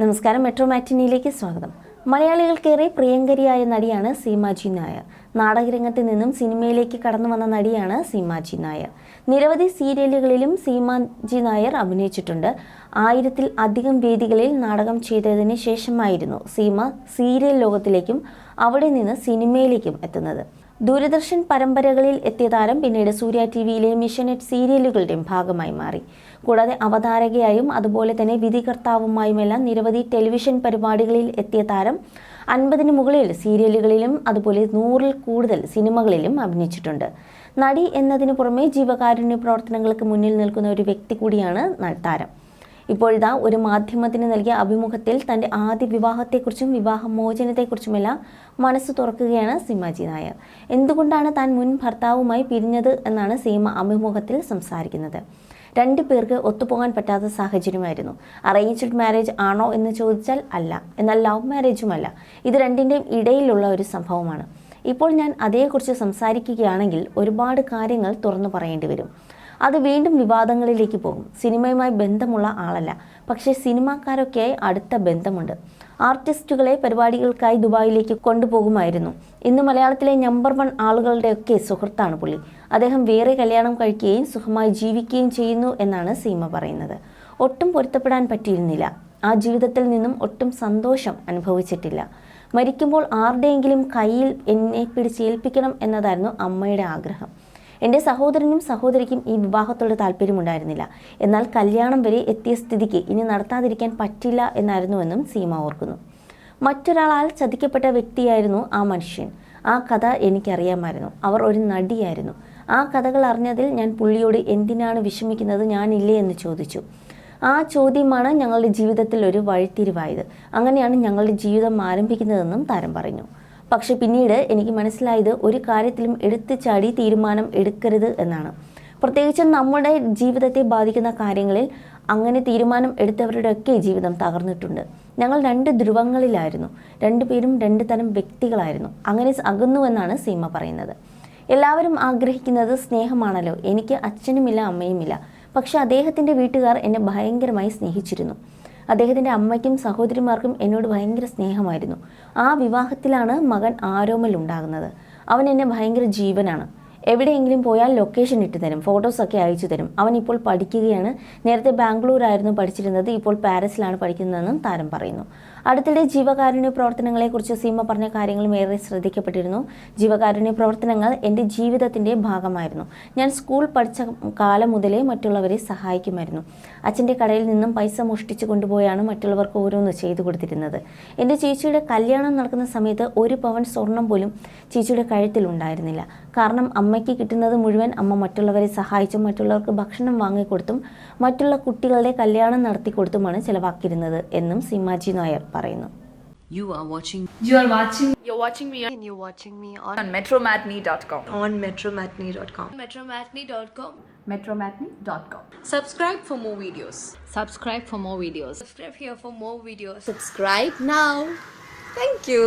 നമസ്കാരം. മെട്രോ മാറ്റിനിയിലേക്ക് സ്വാഗതം. മലയാളികൾക്കേറെ പ്രിയങ്കരിയായ നടിയാണ് സീമാജി നായർ. നാടകരംഗത്ത് നിന്നും സിനിമയിലേക്ക് കടന്നു വന്ന നടിയാണ് സീമാജി നായർ. നിരവധി സീരിയലുകളിലും സീമാജി നായർ അഭിനയിച്ചിട്ടുണ്ട്. ആയിരത്തിൽ അധികം വേദികളിൽ നാടകം ചെയ്തതിന് ശേഷമായിരുന്നു സീമ സീരിയൽ ലോകത്തിലേക്കും അവിടെ നിന്ന് സിനിമയിലേക്കും എത്തുന്നത്. ദൂരദർശൻ പരമ്പരകളിൽ എത്തിയ താരം പിന്നീട് സൂര്യ ടി വിയിലെ മിഷനെറ്റ് സീരിയലുകളുടെയും ഭാഗമായി മാറി. കൂടാതെ അവതാരകയായും അതുപോലെ തന്നെ വിധികർത്താവുമായുമെല്ലാം നിരവധി ടെലിവിഷൻ പരിപാടികളിൽ എത്തിയ താരം അൻപതിന് മുകളിൽ സീരിയലുകളിലും അതുപോലെ നൂറിൽ കൂടുതൽ സിനിമകളിലും അഭിനയിച്ചിട്ടുണ്ട്. നടി എന്നതിനു പുറമെ ജീവകാരുണ്യ പ്രവർത്തനങ്ങൾക്ക് മുന്നിൽ നിൽക്കുന്ന ഒരു വ്യക്തി കൂടിയാണ് താരം. ഇപ്പോഴിതാ ഒരു മാധ്യമത്തിന് നൽകിയ അഭിമുഖത്തിൽ തന്റെ ആദ്യ വിവാഹത്തെക്കുറിച്ചും വിവാഹമോചനത്തെക്കുറിച്ചുമെല്ലാം മനസ്സ് തുറക്കുകയാണ് സീമാജി നായർ. എന്തുകൊണ്ടാണ് താൻ മുൻ ഭർത്താവുമായി പിരിഞ്ഞത് എന്നാണ് സീമ അഭിമുഖത്തിൽ സംസാരിക്കുന്നത്. രണ്ടു പേർക്ക് ഒത്തുപോകാൻ പറ്റാത്ത സാഹചര്യമായിരുന്നു. അറേഞ്ച്ഡ് മാരേജ് ആണോ എന്ന് ചോദിച്ചാൽ അല്ല. എന്നാൽ ലവ് മാരേജുമല്ല ഇത് രണ്ടിന്റെയും ഇടയിലുള്ള ഒരു സംഭവമാണ്. ഇപ്പോൾ ഞാൻ അതേക്കുറിച്ച് സംസാരിക്കുകയാണെങ്കിൽ ഒരുപാട് കാര്യങ്ങൾ തുറന്നു പറയേണ്ടി വരും. അത് വീണ്ടും വിവാദങ്ങളിലേക്ക് പോകും. സിനിമയുമായി ബന്ധമുള്ള ആളല്ല. പക്ഷേ സിനിമാക്കാരൊക്കെയായി അടുത്ത ബന്ധമുണ്ട്. ആർട്ടിസ്റ്റുകളെ പരിപാടികൾക്കായി ദുബായിലേക്ക് കൊണ്ടുപോകുമായിരുന്നു. ഇന്ന് മലയാളത്തിലെ നമ്പർ വൺ ആളുകളുടെയൊക്കെ സുഹൃത്താണ് പുള്ളി. അദ്ദേഹം വേറെ കല്യാണം കഴിക്കുകയും സുഖമായി ജീവിക്കുകയും ചെയ്യുന്നു എന്നാണ് സീമ പറയുന്നത്. ഒട്ടും പൊരുത്തപ്പെടാൻ പറ്റിയിരുന്നില്ല. ആ ജീവിതത്തിൽ നിന്നും ഒട്ടും സന്തോഷം അനുഭവിച്ചിട്ടില്ല. മരിക്കുമ്പോൾ ആരുടെയെങ്കിലും കയ്യിൽ എന്നെ പിടിച്ചേൽപ്പിക്കണം എന്നതായിരുന്നു അമ്മയുടെ ആഗ്രഹം. എന്റെ സഹോദരനും സഹോദരിക്കും ഈ വിവാഹത്തോട് താല്പര്യമുണ്ടായിരുന്നില്ല. എന്നാൽ കല്യാണം വരെ എത്തിയ സ്ഥിതിക്ക് ഇനി നടത്താതിരിക്കാൻ പറ്റില്ല എന്നായിരുന്നുവെന്നും സീമ ഓർക്കുന്നു. മറ്റൊരാളാൽ ചതിക്കപ്പെട്ട വ്യക്തിയായിരുന്നു ആ മനുഷ്യൻ. ആ കഥ എനിക്കറിയാമായിരുന്നു. അവർ ഒരു നടിയായിരുന്നു. ആ കഥകൾ അറിഞ്ഞതിൽ ഞാൻ പുള്ളിയോട് എന്തിനാണ് വിഷമിക്കുന്നത് ഞാനില്ലേ എന്ന് ചോദിച്ചു. ആ ചോദ്യമാണ് ഞങ്ങളുടെ ജീവിതത്തിൽ ഒരു വഴിത്തിരിവായത്. അങ്ങനെയാണ് ഞങ്ങളുടെ ജീവിതം ആരംഭിക്കുന്നതെന്നും താരം പറഞ്ഞു. പക്ഷെ പിന്നീട് എനിക്ക് മനസ്സിലായത് ഒരു കാര്യത്തിലും എടുത്തു ചാടി തീരുമാനം എടുക്കരുത് എന്നാണ്. പ്രത്യേകിച്ച് നമ്മുടെ ജീവിതത്തെ ബാധിക്കുന്ന കാര്യങ്ങളിൽ അങ്ങനെ തീരുമാനം എടുത്തവരുടെയൊക്കെ ജീവിതം തകർന്നിട്ടുണ്ട്. ഞങ്ങൾ രണ്ട് ധ്രുവങ്ങളിലായിരുന്നു. രണ്ടുപേരും രണ്ട് തരം വ്യക്തികളായിരുന്നു. അങ്ങനെ അകന്നുവെന്നാണ് സീമ പറയുന്നത്. എല്ലാവരും ആഗ്രഹിക്കുന്നത് സ്നേഹമാണല്ലോ. എനിക്ക് അച്ഛനുമില്ല അമ്മയുമില്ല. പക്ഷെ അദ്ദേഹത്തിന്റെ വീട്ടുകാർ എന്നെ ഭയങ്കരമായി സ്നേഹിച്ചിരുന്നു. അദ്ദേഹത്തിന്റെ അമ്മയ്ക്കും സഹോദരിമാർക്കും എന്നോട് ഭയങ്കര സ്നേഹമായിരുന്നു. ആ വിവാഹത്തിലാണ് മകൻ ആരോമൽ ഉണ്ടാകുന്നത്. അവൻ എന്നെ ഭയങ്കര ജീവനാണ്. എവിടെയെങ്കിലും പോയാൽ ലൊക്കേഷൻ ഇട്ട് തരും ഫോട്ടോസൊക്കെ അയച്ചു തരും. അവൻ ഇപ്പോൾ പഠിക്കുകയാണ്. നേരത്തെ ബാംഗ്ലൂരായിരുന്നു പഠിച്ചിരുന്നത് ഇപ്പോൾ പാരീസിലാണ് പഠിക്കുന്നതെന്നും താരം പറയുന്നു. അടുത്തിടെ ജീവകാരുണ്യ പ്രവർത്തനങ്ങളെക്കുറിച്ച് സീമ പറഞ്ഞ കാര്യങ്ങളും ഏറെ ശ്രദ്ധിക്കപ്പെട്ടിരുന്നു. ജീവകാരുണ്യ പ്രവർത്തനങ്ങൾ എന്റെ ജീവിതത്തിന്റെ ഭാഗമായിരുന്നു. ഞാൻ സ്കൂൾ പഠിച്ച കാലം മുതലേ മറ്റുള്ളവരെ സഹായിക്കുമായിരുന്നു. അച്ഛന്റെ കടയിൽ നിന്നും പൈസ മോഷ്ടിച്ചു കൊണ്ടുപോയാണ് മറ്റുള്ളവർക്ക് ഓരോന്ന് ചെയ്തു കൊടുത്തിരുന്നത്. എന്റെ ചേച്ചിയുടെ കല്യാണം നടക്കുന്ന സമയത്ത് ഒരു പവൻ സ്വർണം പോലും ചേച്ചിയുടെ കഴുത്തിൽ ഉണ്ടായിരുന്നില്ല കാരണം അമ്മയ്ക്ക് കിട്ടുന്നത് മുഴുവൻ അമ്മ മറ്റുള്ളവരെ സഹായിച്ചും മറ്റുള്ളവർക്ക് ഭക്ഷണം വാങ്ങിക്കൊടുത്തും മറ്റുള്ള കുട്ടികളുടെ കല്യാണം നടത്തി കൊടുത്തുമാണ് ചെലവാക്കിയിരുന്നത് എന്നും സീമാജി നായർ പറയുന്നു You are watching You are watching You're watching me and you're watching me on, on metromatney.com. on metromatney.com. metromatney.com. Metromatney.com. Subscribe for more videos. subscribe for more videos. Subscribe here for more videos. Subscribe now. Thank you.